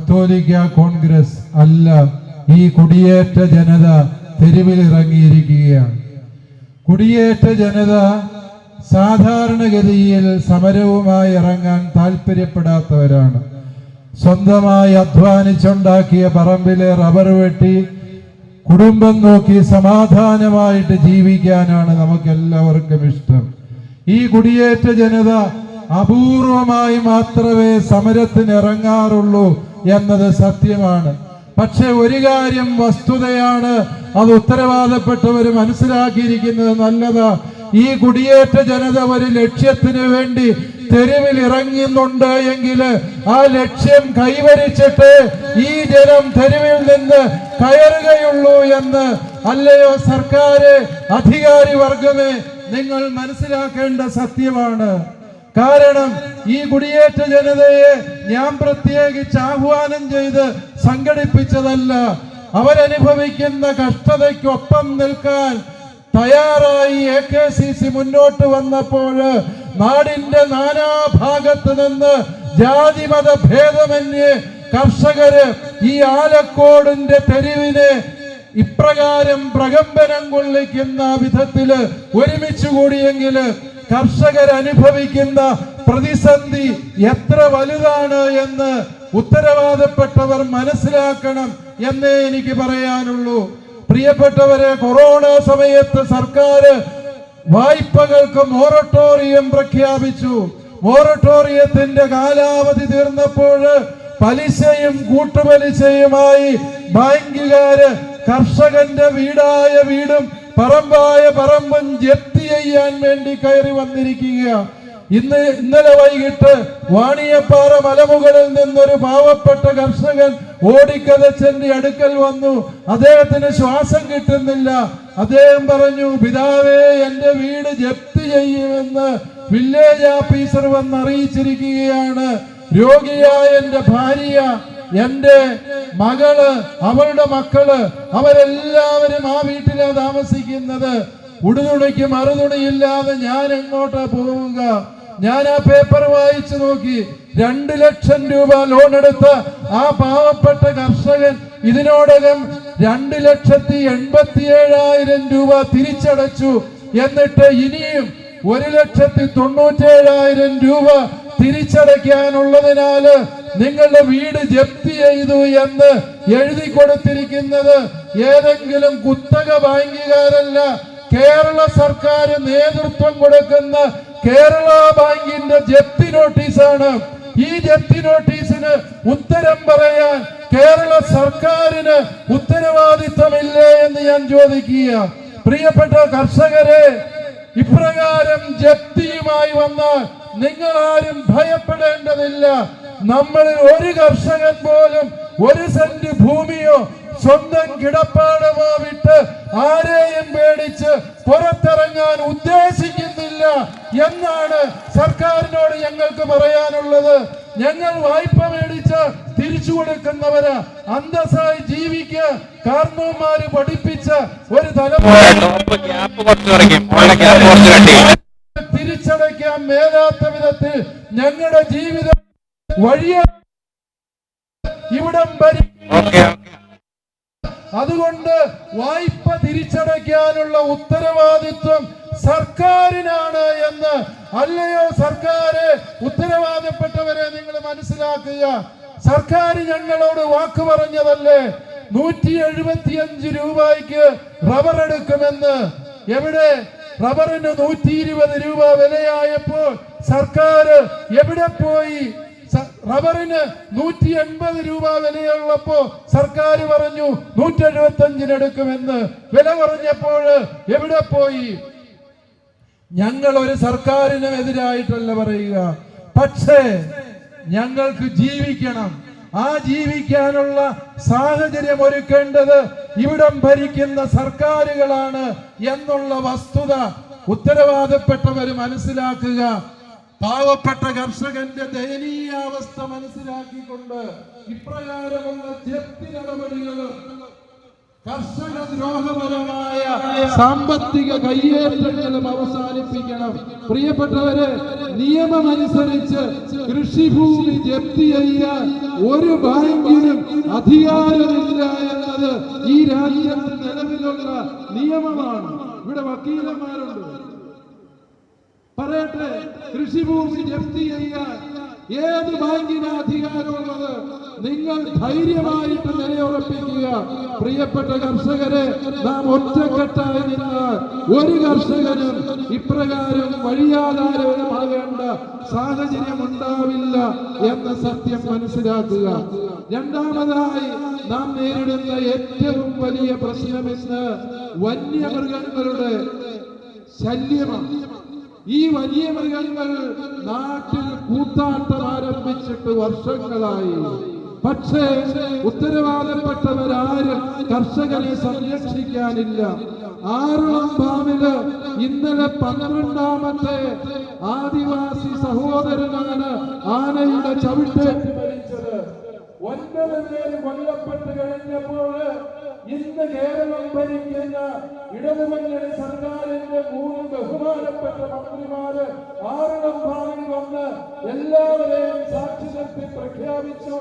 കത്തോലിക്ക കോൺഗ്രസ് അല്ല ഈ കുടിയേറ്റ ജനത തെരുവിലിറങ്ങിയിരിക്കുകയാണ്. കുടിയേറ്റ ജനത സാധാരണഗതിയിൽ സമരവുമായി ഇറങ്ങാൻ താല്പര്യപ്പെടാത്തവരാണ് സ്വന്തമായി അധ്വാനിച്ചുണ്ടാക്കിയ പറമ്പിലെ റബ്ബർ വെട്ടി കുടുംബം നോക്കി സമാധാനമായിട്ട് ജീവിക്കാനാണ് നമുക്ക് എല്ലാവർക്കും ഇഷ്ടം. ഈ കുടിയേറ്റ ജനത അപൂർവമായി മാത്രമേ സമരത്തിന് ഇറങ്ങാറുള്ളൂ എന്നത് സത്യമാണ്. പക്ഷെ ഒരു കാര്യം വസ്തുതയാണ് അത് ഉത്തരവാദപ്പെട്ടവർ മനസ്സിലാക്കിയിരിക്കുന്നത് നല്ലതാ. ഈ കുടിയേറ്റ ജനത ഒരു ലക്ഷ്യത്തിന് വേണ്ടി തെരുവിൽ ഇറങ്ങുന്നുണ്ട് എങ്കിൽ ആ ലക്ഷ്യം കൈവരിച്ചിട്ട് ഈ ജനം തെരുവിൽ നിന്ന് കയറുകയുള്ളൂ എന്ന് അല്ലയോ സർക്കാർ അധികാരി വർഗമേ നിങ്ങൾ മനസ്സിലാക്കേണ്ട സത്യമാണ്. കാരണം ഈ കുടിയേറ്റ ജനതയെ ഞാൻ പ്രത്യേകിച്ച് ആഹ്വാനം ചെയ്ത് സംഘടിപ്പിച്ചതല്ല. അവരനുഭവിക്കുന്ന കഷ്ടതയ്ക്കൊപ്പം നിൽക്കാൻ തയ്യാറായി എ കെ സി സി മുന്നോട്ട് വന്നപ്പോൾ നാടിന്റെ നാനാഭാഗത്ത് നിന്ന് ജാതിമത ഭേദമന്യേ കർഷകര് ഈ ആലക്കോടിന്റെ തെരുവിനെ ഇപ്രകാരം പ്രകമ്പനം കൊള്ളിക്കുന്ന വിധത്തിൽ ഒരുമിച്ച് കൂടിയെങ്കിൽ കർഷകർ അനുഭവിക്കുന്ന പ്രതിസന്ധി എത്ര വലുതാണ് എന്ന് ഉത്തരവാദപ്പെട്ടവർ മനസ്സിലാക്കണം എന്നേ എനിക്ക് പറയാനുള്ളൂ. പ്രിയപ്പെട്ടവരെ കൊറോണ സമയത്ത് സർക്കാർ വായ്പകൾക്ക് മോറട്ടോറിയം പ്രഖ്യാപിച്ചു. മോറട്ടോറിയത്തിന്റെ കാലാവധി തീർന്നപ്പോൾ പലിശയും കൂട്ടുപലിശയുമായി ബാങ്കുകാര് കർഷകന്റെ വീടായ വീടും പറമ്പായ പറമ്പും ചെയ്യാൻ വേണ്ടി കയറി വന്നിരിക്കുക. ഇന്ന് ഇന്നലെ വൈകിട്ട് വാണിയപ്പാറ മലമുകളിൽ നിന്നൊരു പാവപ്പെട്ട കർഷകൻ ഓടിക്കതച്ചന്റെ അടുക്കൽ വന്നു. അദ്ദേഹത്തിന് ശ്വാസം കിട്ടുന്നില്ല. അദ്ദേഹം പറഞ്ഞു പിതാവേ എന്റെ വീട് ജപ്തി ചെയ്യുമെന്ന് വില്ലേജ് ഓഫീസർ വന്ന് അറിയിച്ചിരിക്കുകയാണ് രോഗിയായ എന്റെ ഭാര്യ എന്റെ മകൾ അവരുടെ മക്കൾ അവരെല്ലാവരും ആ വീട്ടിലാണ് താമസിക്കുന്നത്. ഉടുതുണിക്ക് മറുതുണിയില്ലാതെ ഞാൻ എങ്ങോട്ടാ പോവുക? ഞാൻ ആ പേപ്പർ വായിച്ചു നോക്കി രണ്ട് ലക്ഷം രൂപ ലോൺ എടുത്ത ആ പാവപ്പെട്ട കർഷകൻ ഇതിനോടകം രണ്ട് ലക്ഷത്തി എൺപത്തി ഏഴായിരം രൂപ തിരിച്ചടച്ചു. എന്നിട്ട് ഇനിയും ഒരു ലക്ഷത്തി തൊണ്ണൂറ്റേഴായിരം രൂപ തിരിച്ചടയ്ക്കാനുള്ളതിനാല് നിങ്ങളുടെ വീട് ജപ്തി ചെയ്തു എന്ന് എഴുതി കൊടുത്തിരിക്കുന്നത് ഏതെങ്കിലും കുത്തക ബാങ്കുകാരല്ല. കേരള സർക്കാർ നേതൃത്വം കൊടുക്കുന്ന കേരള ബാങ്കിന്റെ ജപ്തി നോട്ടീസാണ്. ഈ ജപ്തി നോട്ടീസിന് ഉത്തരം പറയാൻ കേരള സർക്കാരിന് ഉത്തരവാദിത്തമില്ലേ എന്ന് ഞാൻ ചോദിക്കുക. പ്രിയപ്പെട്ട കർഷകരെ ഇപ്രകാരം ജപ്തിയുമായി വന്നാൽ നിങ്ങൾ ആരും ഭയപ്പെടേണ്ടതില്ല. നമ്മളിൽ ഒരു കർഷകൻ പോലും ഒരു സെന്റ് ഭൂമിയോ സ്വന്തം കിടപ്പാടമോ വിട്ട് ആരെയും പേടിച്ച് പുറത്തിറങ്ങാൻ ഉദ്ദേശിക്കുന്നില്ല എന്നാണ് സർക്കാരിനോട് ഞങ്ങൾക്ക് പറയാനുള്ളത്. ഞങ്ങൾ വായ്പ മേടിച്ച് തിരിച്ചു കൊടുക്കുന്നവര് അന്തസ്സായി ജീവിക്ക് കാർന്നോന്മാര് പഠിപ്പിച്ച ഒരു തലമുറ തിരിച്ചടയ്ക്കാൻ മേലാത്ത വിധത്തിൽ ഞങ്ങളുടെ ജീവിതം വഴിയ ഇവിടം ഭരി അതുകൊണ്ട് വായ്പ തിരിച്ചടയ്ക്കാനുള്ള ഉത്തരവാദിത്വം സർക്കാരിനാണ് എന്ന്. അല്ലയോ സർക്കാര്? ഉത്തരവാദപ്പെട്ടവരെ നിങ്ങൾ മനസ്സിലാക്കുക. സർക്കാർ ഞങ്ങളോട് വാക്ക് പറഞ്ഞതല്ലേ? നൂറ്റി എഴുപത്തിയഞ്ച് രൂപയ്ക്ക് റബ്ബർ എടുക്കുമെന്ന്. എവിടെ? റബ്ബറിന് നൂറ്റി ഇരുപത് രൂപ വിലയായപ്പോൾ സർക്കാർ എവിടെ പോയി? റബ്ബറിന് നൂറ്റി എൺപത് രൂപ വിലയുള്ളപ്പോ സർക്കാർ പറഞ്ഞു നൂറ്റി എഴുപത്തി അഞ്ചിന് എടുക്കുമെന്ന് വില കുറഞ്ഞപ്പോൾ എവിടെ പോയി? ഞങ്ങൾ ഒരു സർക്കാരിനും എതിരായിട്ടല്ല പറയുക. പക്ഷേ ഞങ്ങൾക്ക് ജീവിക്കണം. ആ ജീവിക്കാനുള്ള സാഹചര്യം ഒരുക്കേണ്ടത് ഇവിടം ഭരിക്കുന്ന സർക്കാരുകളാണ് എന്നുള്ള വസ്തുത ഉത്തരവാദപ്പെട്ടവർ മനസ്സിലാക്കുക. പാവപ്പെട്ട കർഷകന്റെ ദയനീയാവസ്ഥ മനസ്സിലാക്കിക്കൊണ്ട് ഇപ്രകാരമുള്ള ജപ്തി നടപടികളും കർഷക ദ്രോഹപരമായ സാമ്പത്തിക കയ്യേറ്റങ്ങളും അവസാനിപ്പിക്കണം. പ്രിയപ്പെട്ടവരെ നിയമമനുസരിച്ച് കൃഷിഭൂമി ജപ്തി ചെയ്യാൻ ഒരു ബാങ്കിനും അധികാരമില്ല എന്നത് ഈ രാജ്യത്ത് നിലവിലുള്ള നിയമമാണ്. ഇവിടെ വക്കീലന്മാരുണ്ട്. പറയട്ടെ കൃഷിഭൂമി ജപ്തി ചെയ്യാൻ ഏത് ബാങ്കിന് അധികാരമുള്ളത് നിങ്ങൾ ധൈര്യമായിട്ട് നിലയുറപ്പിക്കുക. പ്രിയപ്പെട്ട കർഷകരെ നാം ഒറ്റക്കെട്ടായി നിന്നാൽ ഒരു കർഷകനും ഇപ്രകാരം വഴിയാധാരമാകേണ്ട സാഹചര്യം ഉണ്ടാവില്ല എന്ന സത്യം മനസ്സിലാക്കുക. രണ്ടാമതായി നാം നേരിടുന്ന ഏറ്റവും വലിയ പ്രശ്നം ഇന്ന് വന്യമൃഗങ്ങളുടെ ശല്യമാണ്. ഈ വലിയ മൃഗങ്ങൾ നാട്ടിൽ കൂത്താട്ടം ആരംഭിച്ചിട്ട് വർഷങ്ങളായി. പക്ഷേ ഉത്തരവാദപ്പെട്ടവരാരും കർഷകരെ സംരക്ഷിക്കാനില്ല. ആറളം ഫാമിൽ ഇന്നലെ പന്ത്രണ്ടാമത്തെ ആദിവാസി സഹോദരനാണ് ആനയുടെ ചവിട്ട് ഒൻപത് പേര് കൊല്ലപ്പെട്ട് കഴിഞ്ഞപ്പോൾ ഇന്ന് കേരളം ഭരിക്കുന്ന ഇടതുമുന്നണി സർക്കാരിന്റെ മൂന്ന് ബഹുമാനപ്പെട്ട മന്ത്രിമാര് ആറളം ഭാഗം വന്ന് എല്ലാവരെയും സാക്ഷി നിർത്തി പ്രഖ്യാപിച്ചു.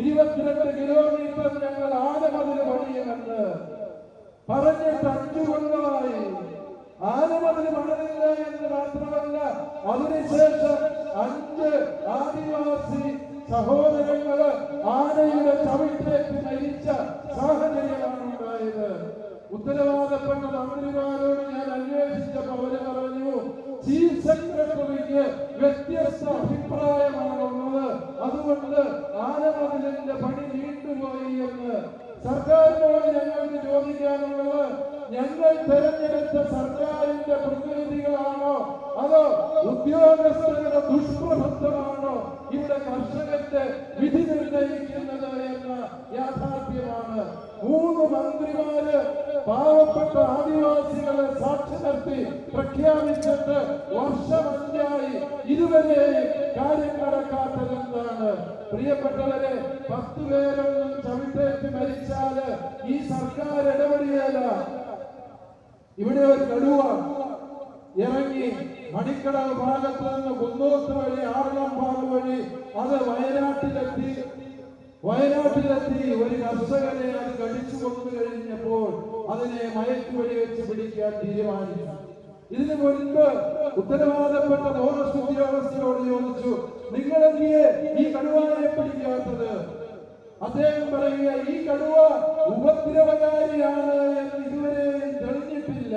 ഇരുപത്തിരണ്ട് കിലോമീറ്റർ ഞങ്ങൾ ആനമതിൽ പണിയുമെന്ന് പറഞ്ഞിട്ട് അഞ്ചു കൊല്ലമായി. ആനമതിൽ പണിതില്ല എന്ന് മാത്രമല്ല അതിനുശേഷം അഞ്ച് ആദിവാസി സഹോദരങ്ങൾ ആനയുടെ ചവിട്ടേക്ക് നയിച്ച സാഹചര്യമാണ് ഉണ്ടായത്. ഉത്തരവാദപ്പെട്ട മന്ത്രിമാരോട് ഞാൻ അന്വേഷിച്ചപ്പോൾ അവർ പറഞ്ഞു ചീഫ് സെക്രട്ടറിക്ക് വ്യത്യസ്ത അഭിപ്രായമാണുള്ളത് അതുകൊണ്ട് ആനമതിലിന്റെ പണി നീണ്ടുപോയി എന്ന് സർക്കാരിനോട് ഞങ്ങൾക്ക് ചോദിക്കാനുള്ളത് ഞങ്ങൾ തെരഞ്ഞെടുത്ത സർക്കാരിന്റെ പ്രതിനിധികളാണോ? അതോ ഉദ്യോഗസ്ഥരുടെ ദുഷ്പ്രബന്ധമാണോ ഇവിടെ കർഷകന്റെ വിധി നിർണയിക്കുന്നത് എന്ന യാഥാർത്ഥ്യമാണ്. മൂന്ന് മന്ത്രിമാര് പാവപ്പെട്ട ആദിവാസികളെ സാക്ഷി നിർത്തി പ്രഖ്യാപിച്ചിട്ട് വർഷമഞ്ചായി ഇതുവരെയും കാര്യം നടക്കാത്തതെന്താണ് പ്രിയപ്പെട്ടവരെ പത്ത് പേരൊന്നും ചവിട്ടേറ്റ് മരിച്ചാൽ ഈ സർക്കാർ ഇടപെടുകയല്ല ഇവിടെ ഒരു കടുവ ഇറങ്ങി മണിക്കടവ് ഭാഗത്ത് നിന്ന് കുന്നോത്ത് വഴി ആറളം ഭാഗം വഴി അത് വയനാട്ടിലെത്തി. വയനാട്ടിലെത്തി. ഒരു കർഷകനെ അത് കടിച്ചു കൊന്നു കഴിഞ്ഞപ്പോൾ അതിനെ മയക്കുവഴി വെച്ച് പിടിക്കാൻ തീരുമാനിച്ചു. ഇതിനു മുൻപ് ഉത്തരവാദപ്പെട്ട ഫോറസ്റ്റ് ഉദ്യോഗസ്ഥരോട് ചോദിച്ചു നിങ്ങളെന്തിയെ ഈ കടുവാനെ പിടിക്കാത്തത്? അദ്ദേഹം പറയുക ഈ കടുവ ഉപദ്രവകാരിയാണ് എന്ന് ഇതുവരെയും തെളിഞ്ഞിട്ടില്ല.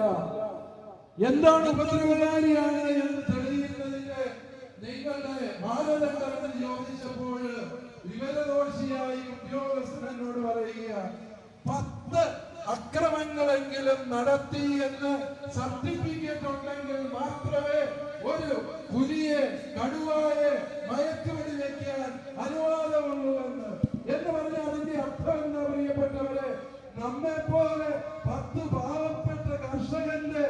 എന്താണ് ഉപദ്രവകാരിയാണ് എന്ന് തെളിയിക്കുന്നതിന്റെ നിങ്ങളുടെ മാനദണ്ഡം എന്ന് ചോദിച്ചപ്പോൾ വിവരദോഷിയായി ഉദ്യോഗസ്ഥനോട് പറയുക പത്ത് അക്രമങ്ങളെങ്കിലും നടത്തി എന്ന് സർട്ടിഫിക്കറ്റ് ഉണ്ടെങ്കിൽ മാത്രമേ ഒരു പുലിയെ കടുവായെ മയക്കുവെടി വെക്കാൻ എന്ന്. പറഞ്ഞാൽ അതിന്റെ അർത്ഥം എന്താ പ്രിയപ്പെട്ടവരെ? നമ്മെ പോലെ പത്ത് പാവപ്പെട്ട കർഷകന്റെ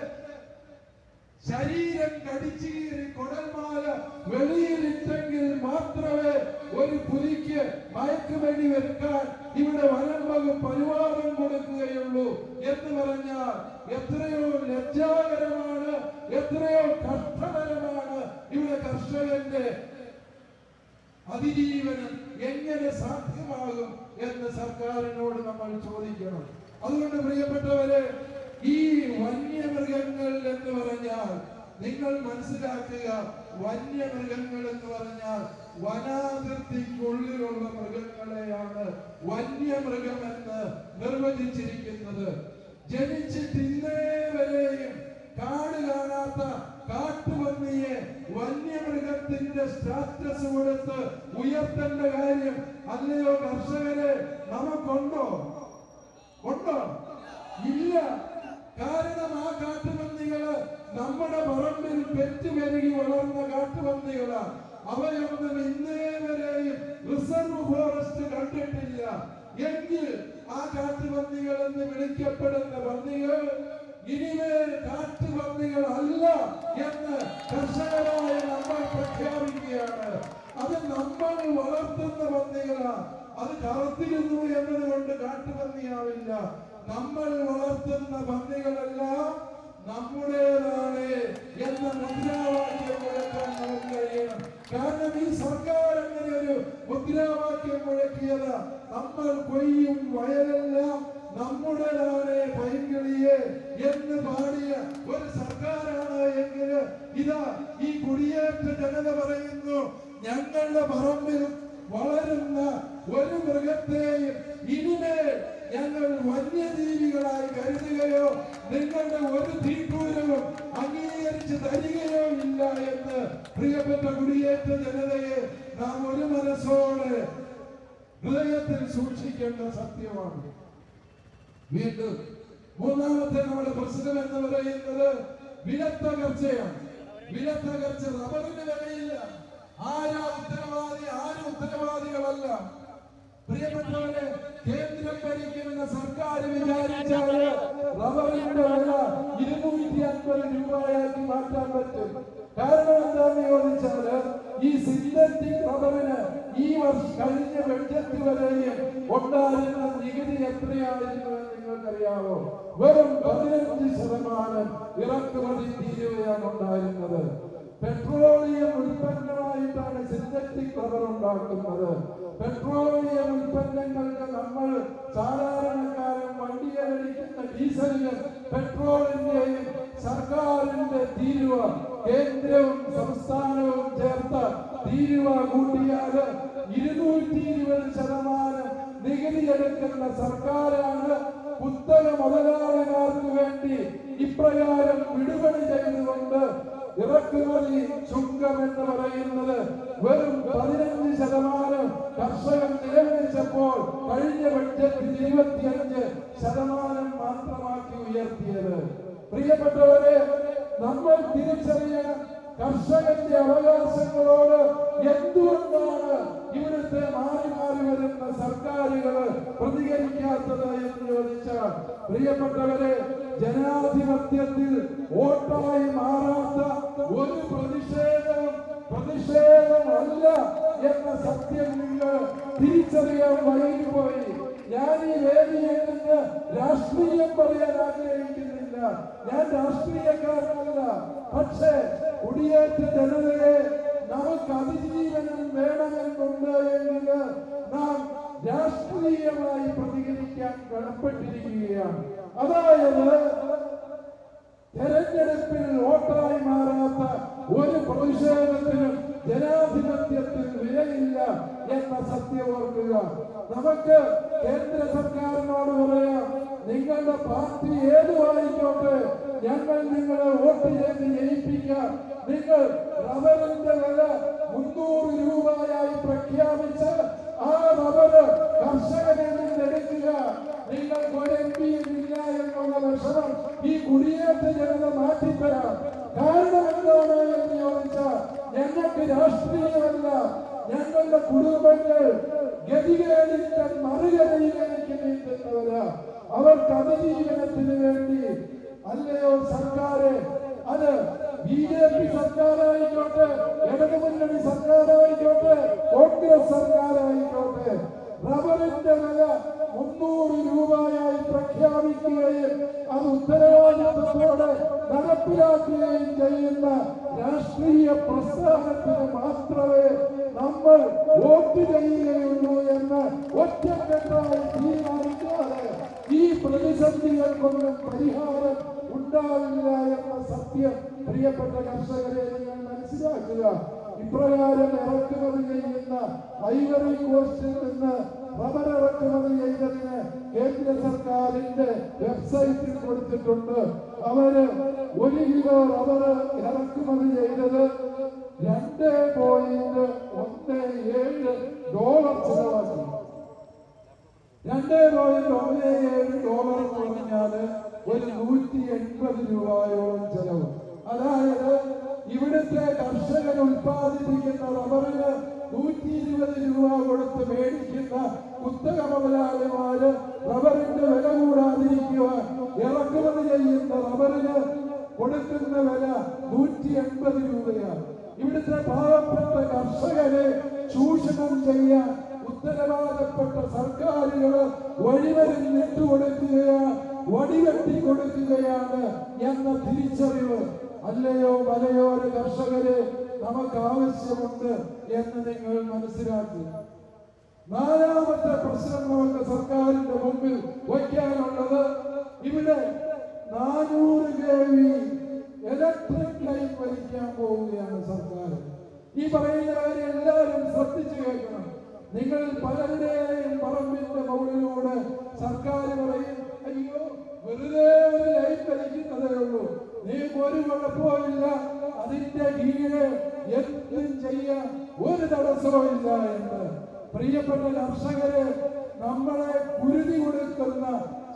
ശരീരം കടിച്ചു കീറി കുടൽമാല വെളിയിലിട്ടെങ്കിൽ മാത്രമേ ഒരു പുലിക്ക് മയക്കുമണി വെക്കാൻ ഇവിടെ വനം വകുപ്പ് അനുവാദം കൊടുക്കുകയുള്ളൂ എന്ന് പറഞ്ഞാൽ എത്രയോ ലജ്ജാകരമാണ് എത്രയോ കഷ്ടകരമാണ് ഇവിടെ കർഷകന്റെ അതിജീവനം എങ്ങനെ സാധ്യമാകും എന്ന് സർക്കാരിനോട് നമ്മൾ ചോദിക്കണം. അതുകൊണ്ട് പ്രിയപ്പെട്ടവരെ ഈ വന്യമൃഗങ്ങൾ എന്ന് പറഞ്ഞാൽ നിങ്ങൾ മനസ്സിലാക്കുക വന്യമൃഗങ്ങൾ എന്ന് പറഞ്ഞാൽ വനാതിർത്തിക്കുള്ളിലുള്ള മൃഗങ്ങളെയാണ് വന്യമൃഗം എന്ന് നിർവചിച്ചിരിക്കുന്നത്. ജനിച്ച് തിന്നേവരെയും കാട് കാണാത്ത കാട്ടുപന്നിയെ വന്യമൃഗത്തിന്റെ സ്റ്റാറ്റസ് കൊടുത്ത് ഉയർത്തേണ്ട കാര്യം അല്ലയോ കർഷകരെ നമുക്കുണ്ടോ? ഉണ്ടോ? ഇല്ല. കാരണം ആ കാട്ടുപന്നികൾ നമ്മുടെ പറമ്പിൽ പെറ്റുപെരുകി വളർന്ന കാട്ടുപന്നികളാണ് അവയൊന്നും ഇന്നേ വരെയും റിസർവ് ഫോറസ്റ്റ് കണ്ടിട്ടില്ല. എങ്കിൽ ആ കാട്ടുപന്നികൾ എന്ന് വിളിക്കപ്പെടുന്ന പന്നികൾ ഇനിമേൽ കാട്ടുപന്നികൾ അല്ല എന്ന് കർഷകരായ നമ്മൾ പ്രഖ്യാപിക്കുകയാണ്. അത് നമ്മൾ വളർത്തുന്ന പന്നികളാണ് അത് കറുത്തിരുന്നു എന്നതുകൊണ്ട് കാട്ടുപന്നിയാവില്ല. നമ്മൾ വളർത്തുന്ന പന്നികളെല്ലാം നമ്മുടേതാണ് എന്ന മുദ്രാവാക്യം മുഴക്കാൻ നമുക്ക് കഴിയണം. കാരണം ഈ സർക്കാർ അങ്ങനെ ഒരു മുദ്രാവാക്യം മുഴക്കിയത് നമ്മൾ കൊയ്യും വയലെല്ലാം നമ്മുടേതാണ് പൈങ്കിളിയെ എന്ന് പാടിയ ഒരു സർക്കാരാണ് എങ്കിൽ ഇതാ ഈ കുടിയേറ്റ ജനത പറയുന്നു ഞങ്ങളുടെ പറമ്പിൽ വളരുന്ന ഒരു മൃഗത്തെയും ഇനിമേൽ ഞങ്ങൾ വന്യജീവികളായി കരുതുകയോ നിങ്ങളുടെ ഒരു തീക്കൂരവും അംഗീകരിച്ച് തരികയോ ഇല്ല എന്ന് പ്രിയപ്പെട്ട കുടിയേറ്റ ജനതയെ നാം ഒരു മനസ്സോടെ ഹൃദയത്തിൽ സൂക്ഷിക്കേണ്ട സത്യമാണ്. വീണ്ടും മൂന്നാമത്തെ നമ്മുടെ പ്രശ്നം എന്ന് പറയുന്നത് വിലത്തകർച്ചയാണ്. വിലത്തകർച്ച റബറിന് വിലയില്ല. ആരാ ഉത്തരവാദി? ആരും ഉത്തരവാദികളല്ല. പ്രിയപ്പെട്ടവരെ കേന്ദ്രം ഭരിക്കുന്ന സർക്കാർ വിചാരിച്ചാൽ റബ്ബറിന്റെ വില ഇരുന്നൂറ്റി അൻപത് രൂപയാക്കി മാറ്റാൻ പറ്റും. കാരണം എന്താന്ന് ചോദിച്ചാൽ ഈ സിന്തറ്റിക് റബ്ബറിന് ഈ വർഷം കഴിഞ്ഞ ബഡ്ജറ്റ് വരെയും ഉണ്ടായിരുന്ന നികുതി എത്രയായിരുന്നു നിങ്ങൾക്കറിയാമോ വെറും പതിനഞ്ച് ശതമാനം ഇറക്കുമതി തീരുവയാണ് ഉണ്ടായിരുന്നത്. പെട്രോളിയം ഉൽപ്പന്നമായിട്ടാണ് സിന്തറ്റിക് റബ്ബർ ഉണ്ടാക്കുന്നത്. പെട്രോളിയം ഉൽപ്പന്നങ്ങൾക്ക് നമ്മൾ സാധാരണക്കാരൻ വണ്ടിയെ വലിക്കുന്ന ഡീസലിനും പെട്രോളിന്റെയും സർക്കാരിന്റെ തീരുവ കേന്ദ്രവും സംസ്ഥാനവും ചേർത്ത തീരുവ കൂട്ടിയാൽ ഇരുന്നൂറ്റി ഇരുപത് ശതമാനം നികുതി എടുക്കുന്ന സർക്കാരാണ്. കുത്തക മുതലാളിമാർക്ക് വേണ്ടി ഇപ്രകാരം വിടുപണി ചെയ്തുകൊണ്ട് ഇറക്കുമതി ചുങ്കം എന്ന് പറയുന്നത് വെറും പതിനഞ്ച് ശതമാനം കർഷകൻ നിലവിളിച്ചപ്പോൾ കഴിഞ്ഞ ബഡ്ജറ്റിൽ ഇരുപത്തിയഞ്ച് ശതമാനം മാത്രമാക്കി ഉയർത്തിയത്. പ്രിയപ്പെട്ടവരെ നമ്മൾ തിരിച്ചറിയണം കർഷകന്റെ അവകാശങ്ങളോട് എന്തുകൊണ്ടാണ് ഇവിടുത്തെ മാറി മാറി വരുന്ന സർക്കാരുകൾ പ്രതികരിക്കാത്തത് എന്ന് ചോദിച്ചാൽ പ്രിയപ്പെട്ടവരെ ജനാധിപത്യത്തിൽ വോട്ടായി മാറാത്ത ഒരു പ്രതിഷേധവും പ്രതിഷേധമല്ല എന്ന സത്യം നിങ്ങൾ തിരിച്ചറിയാൻ വൈകിപ്പോയി. ഞാൻ ഈ വേദിയിൽ നിന്ന് രാഷ്ട്രീയം പറയാൻ ഞാൻ രാഷ്ട്രീയക്കാരനല്ല. പക്ഷേ കുടിയേറ്റ ജനതയെ നമുക്ക് അതിജീവനം വേണമെന്നുണ്ട് എങ്കിൽ നാം രാഷ്ട്രീയമായി പ്രതികരിക്കാൻ കടപ്പെട്ടിരിക്കുകയാണ് അതായത് തെരഞ്ഞെടുപ്പിൽ വോട്ടായി മാറാത്ത ഒരു പ്രതിഷേധത്തിനും ജനാധിപത്യത്തിൽ വിലയില്ല എന്ന സത്യം ഓർക്കുക. നമുക്ക് കേന്ദ്ര സർക്കാരിനോട് പറയാം നിങ്ങളുടെ പാർട്ടി ഏതുമായിക്കോട്ടെ ഞങ്ങൾ നിങ്ങളെ വോട്ട് ചെയ്ത് ജയിപ്പിക്കാം. നിങ്ങൾ റബറിന്റെ വില മുന്നൂറ് രൂപയായി പ്രഖ്യാപിച്ച് ആ റബറ് കർഷകനിൽ നിന്ന് എടുക്കുക. നിങ്ങൾ ഒരു എം പിയും ഇല്ല എന്നുള്ള ലക്ഷണം ഈ കുടിയേറ്റ ജനത മാറ്റിത്തരാം. കാരണം എന്താണ് എന്ന് ചോദിച്ചാൽ ഞങ്ങൾക്ക് രാഷ്ട്രീയമല്ല. ഞങ്ങളുടെ കുടുംബങ്ങൾ ഗതികേടിന്റെ മറുകരയിലേക്ക് നീന്തുന്നവരാ അവർക്ക് അതിജീവനത്തിന് വേണ്ടി അല്ലയോ സർക്കാരെ? അത് ബി ജെ പി സർക്കാരായിക്കോട്ടെ ഇടതുമുന്നണി സർക്കാരായിക്കോട്ടെ കോൺഗ്രസ് സർക്കാരായിക്കോട്ടെ റബ്ബറിന്റെ വില മുന്നൂറ് രൂപയായി പ്രഖ്യാപിക്കുകയും അത് ഉത്തരവാദിത്വത്തോടെ നടപ്പിലാക്കുകയും ചെയ്യുന്ന രാഷ്ട്രീയ പ്രസ്ഥാനത്തിന് മാത്രമേ നമ്മൾ വോട്ട് ചെയ്യുകയുള്ളൂ എന്ന് ഒറ്റക്കെട്ടായി തീരുമാനിക്കാതെ ഈ പ്രതിസന്ധികൾക്കൊന്നും പരിഹാരം ഉണ്ടാവില്ല എന്ന സത്യം പ്രിയപ്പെട്ട കർഷകരെ നിങ്ങൾ മനസ്സിലാക്കുക. ഇപ്രകാരം ഇറക്കുമതി ചെയ്യുന്ന ഐവറി കോസ്റ്റിൽ നിന്ന് റബ്ബർ ഇറക്കുമതി ചെയ്തതിന് കേന്ദ്ര സർക്കാരിന്റെ വെബ്സൈറ്റിൽ കൊടുത്തിട്ടുണ്ട്. അവർ ഒരു കിലോ റബ്ബർ ഇറക്കുമതി ചെയ്തത് രണ്ട് പോയിന്റ് ഒന്ന് ഏഴ് ഡോളർ ചെലവാക്കി. രണ്ടേ പോയിന്റ് ഒന്ന് ഏഴ് ഡോളർ എന്ന് പറഞ്ഞാൽ ഒരു നൂറ്റി എൺപത് രൂപയോളം ചെലവ്. അതായത് ഇവിടുത്തെ കർഷകർ ഉൽപ്പാദിപ്പിക്കുന്ന റബ്ബറിന് നൂറ്റി ഇരുപത് രൂപ കൊടുത്ത് മേടിക്കുന്ന കുത്തക മുതലാളിമാര് റബ്ബറിന്റെ വില കൂടാതിരിക്കുവാൻ ഇറക്കുമതി ചെയ്യുന്ന റബ്ബറിന് കൊടുക്കുന്ന വില നൂറ്റി എൺപത് രൂപയാണ്. ഇവിടുത്തെ പാവപ്പെട്ട കർഷകരെ ചൂഷണം ചെയ്യാൻ ഉത്തരവാദപ്പെട്ട സർക്കാരുകൾ വഴിമരുന്നിട്ട് കൊടുക്കുകയാണ് വടിവെട്ടി കൊടുക്കുകയാണ് എന്ന തിരിച്ചറിവ്. അല്ലയോ മലയോര കർഷകരെ നമുക്ക് ആവശ്യമുണ്ട് എന്ന് നിങ്ങൾ മനസ്സിലാക്കി. നാലാമത്തെ പ്രശ്നം നമുക്ക് സർക്കാരിന്റെ മുമ്പിൽ വയ്ക്കാനുള്ളത് ഇവിടെ നാനൂറ് കെ വി ഇലക്ട്രിക് ലൈൻ വലിക്കാൻ പോവുകയാണ് സർക്കാർ. ഈ പറയുന്ന കാര്യം എല്ലാവരും ശ്രദ്ധിച്ചു കേൾക്കണം. നിങ്ങൾ പലരുടെയും പറമ്പിന്റെ മുകളിലൂടെ സർക്കാർ പറയും അയ്യോ വെറുതെ ഒരു ലൈറ്റ് അടിക്കുന്നതേ ഉള്ളൂ. നീ ഒരു കുഴപ്പമില്ല അതിന്റെ കീഴെ എന്തും ചെയ്യാൻ ഒരു തടസ്സവും ഇല്ല എന്ന്. പ്രിയപ്പെട്ട കർഷകരെ നമ്മളെ കുരുതി കൊടുക്കുന്ന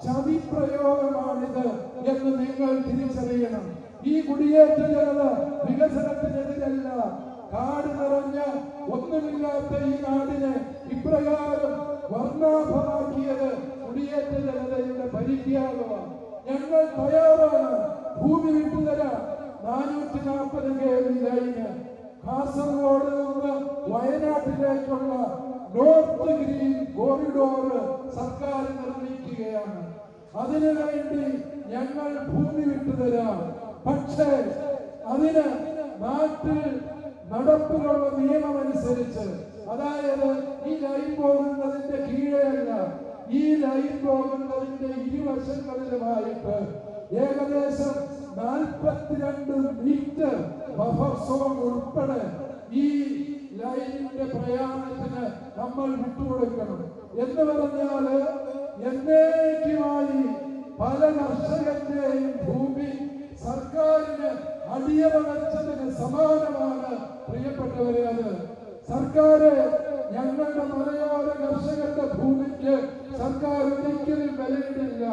ചതിപ്രയോഗമാണിത് എന്ന് നിങ്ങൾ തിരിച്ചറിയണം. ഈ കുടിയേറ്റ ജനത വികസനത്തിനെതിരല്ല. കാട് നിറഞ്ഞ ഒന്നുമില്ലാത്ത ഈ നാടിനെ ഇപ്രകാരം വർണാഭമാക്കിയത് കുടിയേറ്റ ജനതയുടെ പരിത്യാഗമാണ്. ഞങ്ങൾ തയ്യാറാണ് ഭൂമി വിട്ടുതരാ നാനൂറ്റി നാൽപ്പത് കെ വി ലൈന് കാസർഗോഡ് നിന്ന് വയനാട്ടിലേക്കുള്ള നോർത്ത് ഗ്രീൻ കോറിഡോർ സർക്കാർ നിർമ്മിക്കുകയാണ്. അതിനുവേണ്ടി ഞങ്ങൾ ഭൂമി വിട്ടുതരാം. പക്ഷേ അതിന് നാട്ടിൽ നടപ്പിലുള്ള നിയമമനുസരിച്ച് അതായത് ഈ ലൈൻ പോകുന്നതിന്റെ കീഴെയല്ല ഈ ലൈൻ പോകുന്നതിന്റെ ഇരുവശങ്ങളിലുമായിട്ട് ഏകദേശം നാൽപ്പത്തിരണ്ട് മീറ്റർ ബഫർ സോൺ ഉൾപ്പെടെ ഈ ലൈനിന്റെ പ്രയാണത്തിന് നമ്മൾ വിട്ടുകൊടുക്കണം. എന്ന് പറഞ്ഞാൽ എന്നേക്കുമായി പല കർഷകന്റെയും ഭൂമി സർക്കാരിന് അടിയറവച്ചതിന് സമാനമാണ് പ്രിയപ്പെട്ടവരെ അത് സർക്കാർ ഞങ്ങളുടെ മലയോര കർഷകരുടെ ഭൂമിക്ക് സർക്കാർ ഒരിക്കലും വിലയിട്ടില്ല.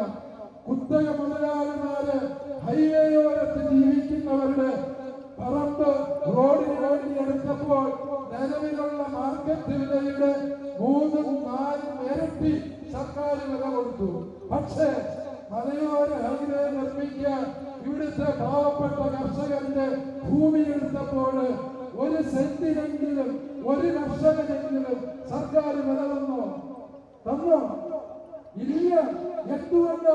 കുത്തക മുതലാളിമാര് ഹൈവേയോരത്ത് ജീവിക്കുന്നവരുടെ പറമ്പ് റോഡിന് വേണ്ടി എടുത്തപ്പോൾ നിലവിലുള്ള മാർക്കറ്റ് വിലയുടെ മൂന്നും നാലും ഇരട്ടി സർക്കാർ വില കൊടുത്തു. പക്ഷേ മലയോര ഹൈവേ നിർമ്മിക്കാൻ ഇവിടുത്തെ പാവപ്പെട്ട കർഷകന്റെ ഭൂമി എടുത്തപ്പോൾ ഒരു സെന്റിനെങ്കിലും ഒരു കർഷകനെങ്കിലും സർക്കാർ വില തന്നോ? ഇല്ല. എന്തുകൊണ്ട്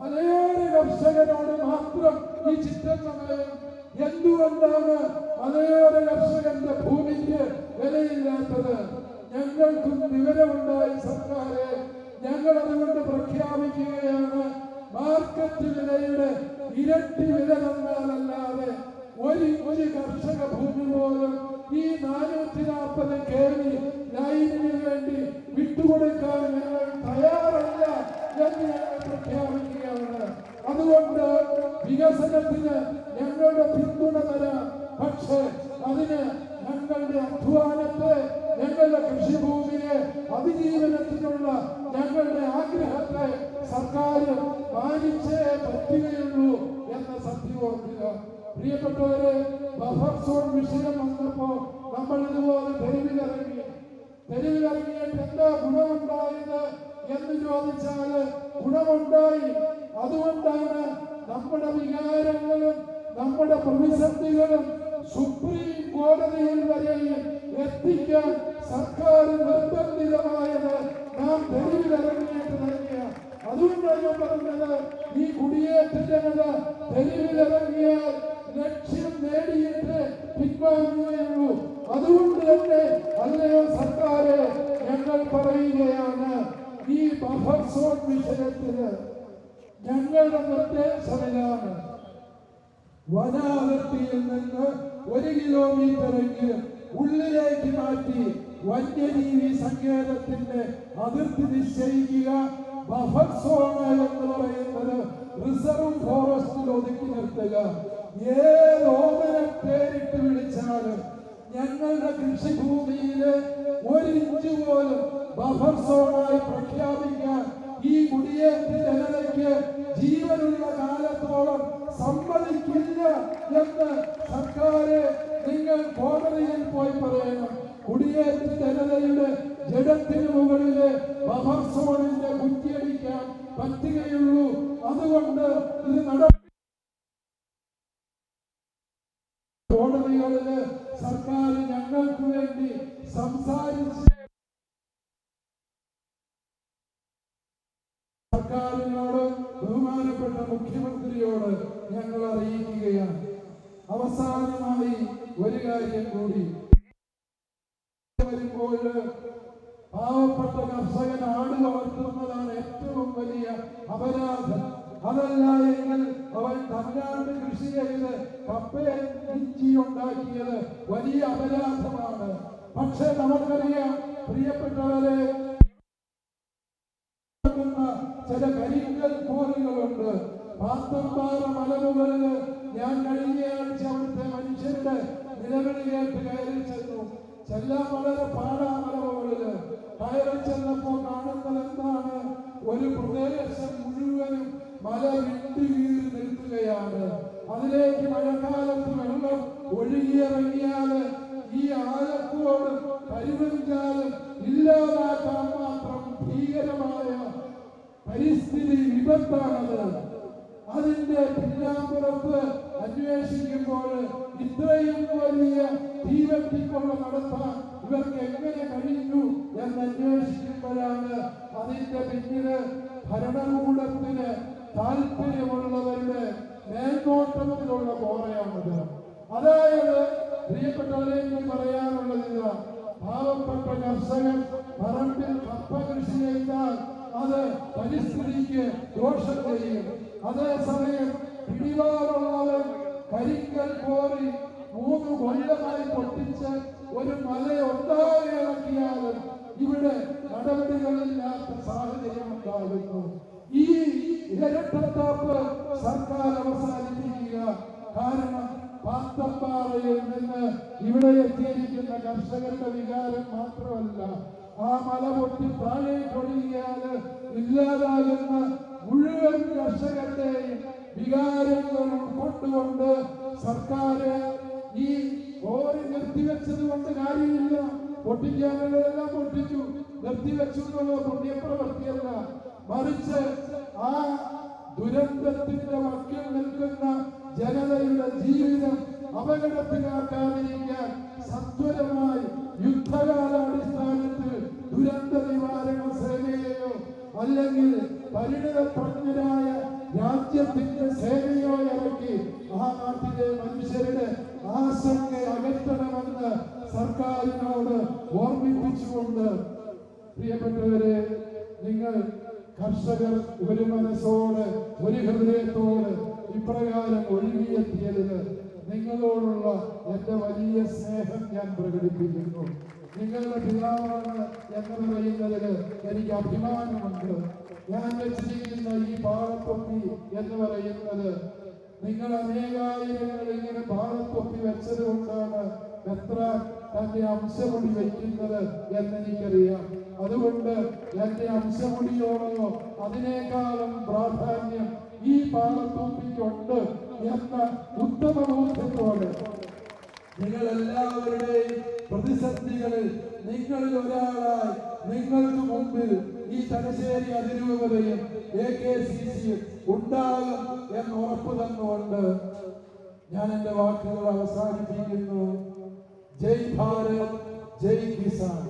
മലയോര കർഷകനോട് മാത്രം ഈ ചിത്രസമയം എന്തുകൊണ്ടാണ് മലയോര കർഷകന്റെ ഭൂമിക്ക് വിലയില്ലാത്തത്? ഞങ്ങൾക്കും വിവരമുണ്ടായി സർക്കാരെ. ഞങ്ങൾ അതുകൊണ്ട് പ്രഖ്യാപിക്കുകയാണ്. മാർക്കറ്റ് വിലയുടെ ഇരട്ടി വില തന്നാലല്ലാതെ ഒരു ഒരു കർഷക ഭൂമി പോലും ഈ നാനൂറ്റി നാൽപ്പത് കെ വി ലൈനിന് വേണ്ടി വിട്ടുകൊടുക്കാൻ ഞങ്ങൾ തയ്യാറല്ല എന്ന് ഞങ്ങൾ പ്രഖ്യാപിക്കുകയാണ്. അതുകൊണ്ട് വികസനത്തിന് ഞങ്ങളുടെ പിന്തുണ തരാം. പക്ഷേ അതിന് ഞങ്ങളുടെ അധ്വാനത്തെ ഞങ്ങളുടെ കൃഷിഭൂമിയെ അതിജീവനത്തിനുള്ള ഞങ്ങളുടെ ആഗ്രഹത്തെ സർക്കാർ മാനിച്ചേ പറ്റുകയുള്ളൂ എന്ന സത്യം ഓർക്കുക. പ്രിയപ്പെട്ടവരെ ബഫർ സോൺ വിഷയം വന്നപ്പോ നമ്മൾ ഇതുപോലെ തെരുവിലിറങ്ങി. തെരുവിലിറങ്ങിയിട്ട് എന്താ ഗുണമുണ്ടായത് എന്ന് ചോദിച്ചാൽ ഗുണമുണ്ടായി. അതുകൊണ്ടാണ് നമ്മുടെ വികാരങ്ങളും നമ്മുടെ പ്രതിസന്ധികളും സുപ്രീം കോടതിയിൽ വരെ എത്തിക്കാൻ സർക്കാർ നിർബന്ധിതമായത് നാം തെരുവിലിറങ്ങിയിട്ട് തന്നെയാണ് അതുകൊണ്ടാണ് ഞാൻ പറഞ്ഞത് ഈ കുടിയേറ്റ ജനത തെരുവിലിറങ്ങിയാൽ ലക്ഷ്യം നേടിയിട്ട് പിൻവാങ്ങുകയുള്ളൂ. അതുകൊണ്ട് തന്നെ അല്ലയോ സർക്കാര് ഞങ്ങൾ പറയുകയാണ് ഈ ബഫർ സോൺ വിഷയത്തിന് ഞങ്ങളുടെ നിർദ്ദേശമിതാണ്. വനാതിർത്തിയിൽ നിന്ന് ഒരു കിലോമീറ്ററെങ്കിൽ ഉള്ളിലേക്ക് മാറ്റി വന്യജീവി സങ്കേതത്തിന്റെ അതിർത്തി നിശ്ചയിക്കുക. ബഫർ സോൺ എന്ന് പറയുന്നത് റിസർവ് ഫോറസ്റ്റിൽ ഒതുക്കി നിർത്തുക. ഏത് ഓമന പേരിട്ട് വിളിച്ചാലും ഞങ്ങളുടെ കൃഷിഭൂമിയിൽ ഒരു പോലും ബഫർ സോണായി പ്രഖ്യാപിക്കാൻ ഈ കുടിയേറ്റ ജനതയ്ക്ക് ജീവനുള്ള കാലത്തോളം സമ്മതിക്കില്ല എന്ന് സർക്കാര് നിങ്ങൾ കോടതിയിൽ പോയി പറയണം. കുടിയേറ്റ ജനതയുടെ ജഡത്തിന് മുകളിൽ ബഫർ സോണിന്റെ കുറ്റിയടിക്കാൻ പറ്റുകയുള്ളൂ. അതുകൊണ്ട് ഇത് നട സംസാരിച്ച് സർക്കാരിനോട് ബഹുമാനപ്പെട്ട മുഖ്യമന്ത്രിയോട് ഞങ്ങൾ അറിയിക്കുകയാണ്. അവസാനമായി ഒരു കാര്യം കൂടി. വരുമ്പോൾ പാവപ്പെട്ട കർഷകൻ ആട് വളർത്തുന്നതാണ് ഏറ്റവും വലിയ അപരാധം. അതല്ല എങ്കിൽ അവൻ തമിഴ്നാട് കൃഷി ചെയ്ത് കപ്പയും ഉണ്ടാക്കിയത് വലിയ അപരാധമാണ്. പക്ഷെ നമുക്കറിയാം പ്രിയപ്പെട്ടവരെ ചില കരിങ്കൽ കോറികളുണ്ട്. പാത്തമ്പാറ മലമുകളിൽ ഞാൻ കഴിഞ്ഞ ആഴ്ച അവിടുത്തെ മനുഷ്യരുടെ നിലവിളി കേട്ട് കയറി ചെന്നു. ചെല്ലാൻ വളരെ പാടാ മലമുകളിൽ കയറി ചെന്നപ്പോ കാണുന്നത് എന്താണ്? ഒരു പ്രദേശം മുഴുവനും മല വിട്ടു വീതി നിൽക്കുകയാണ്. അതിലേക്ക് മഴക്കാലത്ത് വെള്ളം ഒഴുകിയിറങ്ങിയാൽ ഈ ആലക്കോടും കരുവഞ്ചാലും ഇല്ലാതാക്കാൻ മാത്രം ഭീകരമായ പരിസ്ഥിതി വിപത്താണത്. അതിന്റെ പിന്നാമ്പുറത്ത് അന്വേഷിക്കുമ്പോൾ ഇത്രയും വലിയ തീവറ്റിക്കൊള്ള നടത്താൻ ഇവർക്ക് എങ്ങനെ കഴിഞ്ഞു എന്ന് അന്വേഷിക്കുമ്പോഴാണ് അതിന്റെ പിന്നിൽ ഭരണകൂടത്തിന് താല്പര്യമുള്ളവരുടെ മേൽനോട്ടത്തിലുള്ള കോറയാണത്. അതായത് പ്രിയപ്പെട്ടവരെ എനിക്ക് പറയാനുള്ളത് ഇതാ. പാവപ്പെട്ട കർഷകൻ പറമ്പിൽ കപ്പ കൃഷി ചെയ്താൽ അത് പരിസ്ഥിതിക്ക് ദോഷം ചെയ്യും. അതേസമയം പിടിവാറുള്ളവൻ കരിക്കൽ കോറി മൂന്ന് കൊല്ലമായി പൊട്ടിച്ച് ഒരു മല ഒട്ടാകെ ഇറക്കിയാലും ഇവിടെ നടപടികളില്ലാത്ത സാഹചര്യം ഉണ്ടാകുന്നു. ഈ ഇരട്ടത്താപ്പ് സർക്കാർ അവസാനിപ്പിക്കുക. കാരണം പാത്തമ്പാറയിൽ നിന്ന് ഇവിടെ എത്തിയിരിക്കുന്ന കർഷകരുടെ വികാരം മാത്രമല്ല ആ മല പൊട്ടി താഴെ ഒഴുകിയാൽ ഇല്ലാതാകുന്ന മുഴുവൻ കർഷകരുടെയും വികാരങ്ങൾ ഉൾക്കൊണ്ടുകൊണ്ട് സർക്കാർ ഈ ഓരി നിർത്തിവെച്ചത് കൊണ്ട് കാര്യമില്ല. പൊട്ടിക്കാനുള്ളതെല്ലാം പൊട്ടിച്ചു. നിർത്തിവെച്ചു എന്നുള്ള പുണ്യപ്രവൃത്തിയല്ല മറിച്ച് ആ ദുരന്തത്തിന്റെ വക്കിൽ നിൽക്കുന്ന ജനതയുടെ ജീവിതം അപകടത്തിലാക്കാതിരിക്കാൻ സത്വരമായി യുദ്ധകാലാടിസ്ഥാനത്തിൽ ദുരന്ത നിവാരണ സേനയെയോ അല്ലെങ്കിൽ പരിണിതപ്രജ്ഞരായ രാജ്യത്തിന്റെ സേനയോ ഇറക്കി ആ നാട്ടിലെ മനുഷ്യരുടെ ആശങ്ക അകറ്റണമെന്ന് സർക്കാരിനോട് ഓർമ്മിപ്പിച്ചുകൊണ്ട്. പ്രിയപ്പെട്ടവരെ നിങ്ങൾ കർഷകർ ഒരു മനസ്സോട് ഒരു ഹൃദയത്തോട് ഇപ്രകാരം ഒഴുകിയെത്തിയതിന് നിങ്ങളോടുള്ള എന്റെ വലിയ സ്നേഹം ഞാൻ പ്രകടിപ്പിക്കുന്നു. നിങ്ങളുടെ പിതാവാണ് എന്ന് പറയുന്നതിന് എനിക്ക് അഭിമാനമുണ്ട്. ഞാൻ വെച്ചിരിക്കുന്ന ഈ പാറത്തൊപ്പി എന്ന് പറയുന്നത് നിങ്ങൾ അനേകായിരങ്ങൾ ഇങ്ങനെ പാറത്തൊപ്പി വെച്ചത് കൊണ്ടാണ് എത്ര തന്റെ അംശമുടി വയ്ക്കുന്നത് എന്നെനിക്കറിയാം. അതുകൊണ്ട് എന്റെ അംശമുടിയോടോ അതിനേക്കാളും പ്രാധാന്യം ഈ പാളത്തൊപ്പിക്കുണ്ട് എന്ന ഉത്തമ ബോധ്യത്തോടെ നിങ്ങൾ എല്ലാവരുടെയും പ്രതിസന്ധികളിൽ നിങ്ങളിൽ ഒരാളായി നിങ്ങൾക്ക് മുമ്പിൽ ഈ തലശ്ശേരി അതിരൂപതയും എ കെ സി സിയും ഉണ്ടാകും എന്ന് ഉറപ്പ് തന്നുകൊണ്ട് ഞാൻ എന്റെ വാക്കുകൾ അവസാനിപ്പിക്കുന്നു. ജയ് ഭാരത് ജയ് കിസാൻ.